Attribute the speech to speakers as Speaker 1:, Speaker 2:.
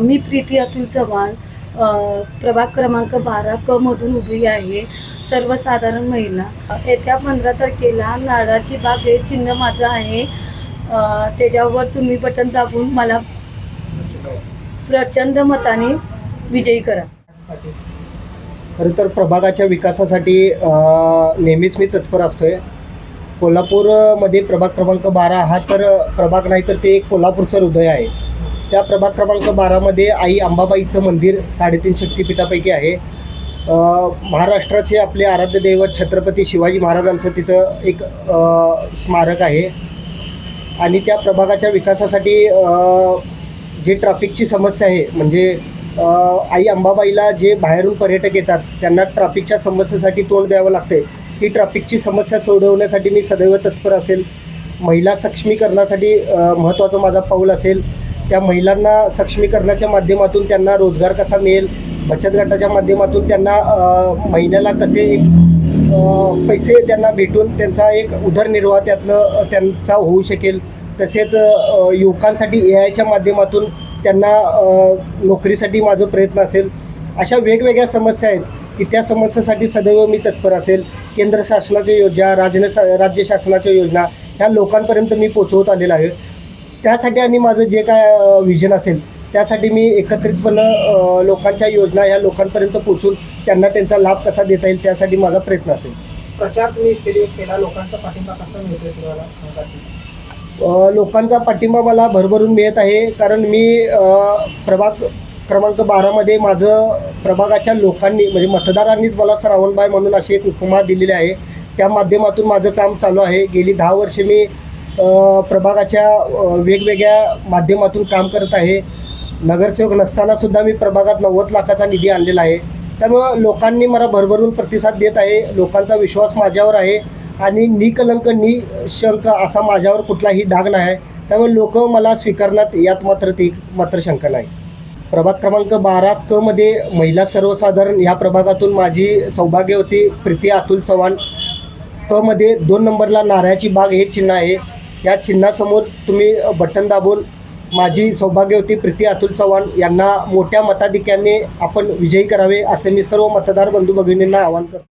Speaker 1: मी प्रीती अतुल चव्हाण प्रभाग क्रमांक बारा क मधून उभी आहे सर्वसाधारण महिला. येत्या पंधरा तारखेला नारळाची बाग हे चिन्ह माझं आहे. त्याच्यावर तुम्ही बटन दाबून मला प्रचंड मताने विजयी करा.
Speaker 2: खरं तर प्रभागाच्या विकासासाठी नेहमीच मी तत्पर असतोय. कोल्हापूरमध्ये प्रभाग क्रमांक बारा हा तर प्रभाग नाही तर ते एक कोल्हापूरचं हृदय आहे. त्या प्रभाग क्रमांक बारामध्ये आई अंबाबाईचं मंदिर साडेतीन शक्तिपीठापैकी आहे. महाराष्ट्राचे आपले आराध्य दैवत छत्रपती शिवाजी महाराजांचं तिथं एक स्मारक आहे. आणि त्या प्रभागाच्या विकासासाठी जे ट्रॅफिकची समस्या आहे म्हणजे आई अंबाबाईला जे बाहेरून पर्यटक येतात त्यांना ट्रॅफिकच्या समस्येसाठी तोंड द्यावं लागते ती ट्रॅफिकची समस्या सोडवण्यासाठी मी सदैव तत्पर असेल. महिला सक्षमीकरणासाठी महत्त्वाचं माझा पाऊल असेल. त्या महिलांना सक्षमीकरणाच्या माध्यमातून त्यांना रोजगार कसा मिळेल? बचत गटाच्या माध्यमातून त्यांना महिन्याला कसे एक पैसे त्यांना भेटून त्यांचा एक उदरनिर्वाह त्यातनं त्यांचा होऊ शकेल? तसेच युवकांसाठी ए आयच्या माध्यमातून त्यांना नोकरीसाठी माझं प्रयत्न असेल. अशा वेगवेगळ्या समस्या आहेत की त्या समस्येसाठी सदैव मी तत्पर असेल. केंद्र शासनाच्या योजना राज्य राज्य शासनाच्या योजना ह्या लोकांपर्यंत मी पोचवत आलेला आहे. त्यासाठी आणि माझं जे काय विजन असेल त्यासाठी मी एकत्रितपणं लोकांच्या योजना ह्या लोकांपर्यंत पोचून त्यांना त्यांचा लाभ कसा देता येईल त्यासाठी माझा प्रयत्न असेल.
Speaker 3: प्रचार तुम्ही केला लोकांचा पाठिंबा कसा तुम्हाला.
Speaker 2: अ, लोकांचा पाठिंबा मला भरभरून मिळत आहे कारण मी प्रभाग क्रमांक बारामध्ये माझं प्रभागाच्या लोकांनी म्हणजे मतदारांनीच मला श्रावणबाई म्हणून अशी एक उपमा दिलेली आहे. त्या माध्यमातून माझं काम चालू आहे. गेली दहा वर्षे मी प्रभागाच्या वेगवेगळ्या माध्यमातून काम करत आहे. नगरसेवक नसतानासुद्धा मी प्रभागात नव्वद लाखाचा निधी आणलेला आहे. त्यामुळं लोकांनी मला भरभरून प्रतिसाद देत आहे. लोकांचा विश्वास माझ्यावर आहे आणि निकलंक निशंक असा माझ्यावर कुठलाही डाग नाही आहे. त्यामुळे लोक मला स्वीकारण्यात यात मात्र ती मात्र शंका नाही. प्रभाग क्रमांक बारा क मध्ये महिला सर्वसाधारण ह्या प्रभागातून माझी सौभाग्य होती प्रीती अतुल चव्हाण. क मध्ये दोन नंबरला नारळाची बाग हे चिन्ह आहे. या चिन्हासमोर तुम्ही बटन दाबून माझी सौभाग्यवती प्रीती अतुल चव्हाण यांना मोठ्या मताधिक्याने आपण विजयी करावे असे मी सर्व मतदार बंधू भगिनींना आवाहन करतो.